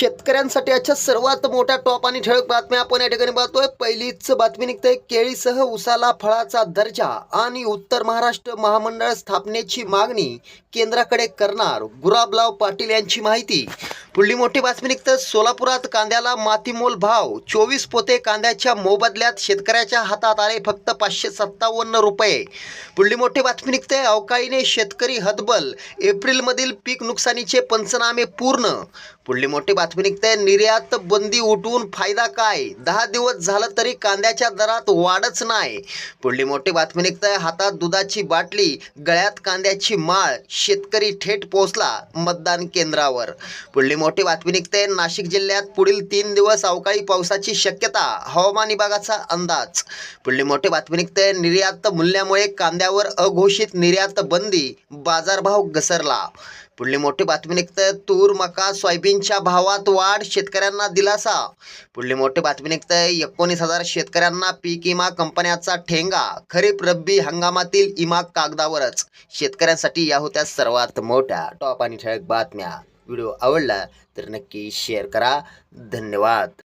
शेतकऱ्यांसाठी आजच्या सर्वात मोठ्या टॉप आणि ठळक बातम्या आपण या ठिकाणी पाहतोय. पहिलीच बातमी निघते केळीसह उसाला फळाचा दर्जा आणि उत्तर महाराष्ट्र महामंडळ स्थापनेची मागणी केंद्राकडे करणार गुलाबराव पाटील यांची माहिती. पुढली मोठी बातमी निघतं. सोलापुरात कांद्याला मातीमोल भाव. चोवीस पोते कांद्याच्या मोबदल्यात शेतकऱ्याच्या हातात आले फक्त पाचशे सत्तावन्न रुपये. पुढली मोठी बातमी निघते. अवकाळीने शेतकरी हतबल. एप्रिलमधील पीक नुकसानीचे पंचनामे पूर्ण. पुढली मोठी बातमी निघते. निर्यात बंदी उठवून फायदा काय? दहा दिवस झालं तरी कांद्याच्या दरात वाढच नाही. पुढली मोठी बातमी निघते. हातात दुधाची बाटली गळ्यात कांद्याची माळ. शेतकरी थेट पोहोचला मतदान केंद्रावर. पुढली मोठी बातमी निघते. नाशिक जिल्ह्यात पुढील तीन दिवस अवकाळी पावसाची शक्यता हवामान विभागाचा अंदाज. पुढली मोठी बातमी निघते. निर्यात मूल्यामुळे कांद्यावर अघोषित निर्यात बंदी बाजारभाव घसरला. पुढली मोठी बातमी निघते. तूर मका सोयाबीनच्या भावात वाढ शेतकऱ्यांना दिलासा. पुढली मोठी बातमी निघते. एकोणीस हजार शेतकऱ्यांना पीक विमा कंपन्याचा ठेंगा खरीप रब्बी हंगामातील इमा कागदावरच. शेतकऱ्यांसाठी या होत्या सर्वात मोठ्या टॉप आणि ठळक बातम्या. व्हिडिओ आवडला तर नक्की शेअर करा. धन्यवाद.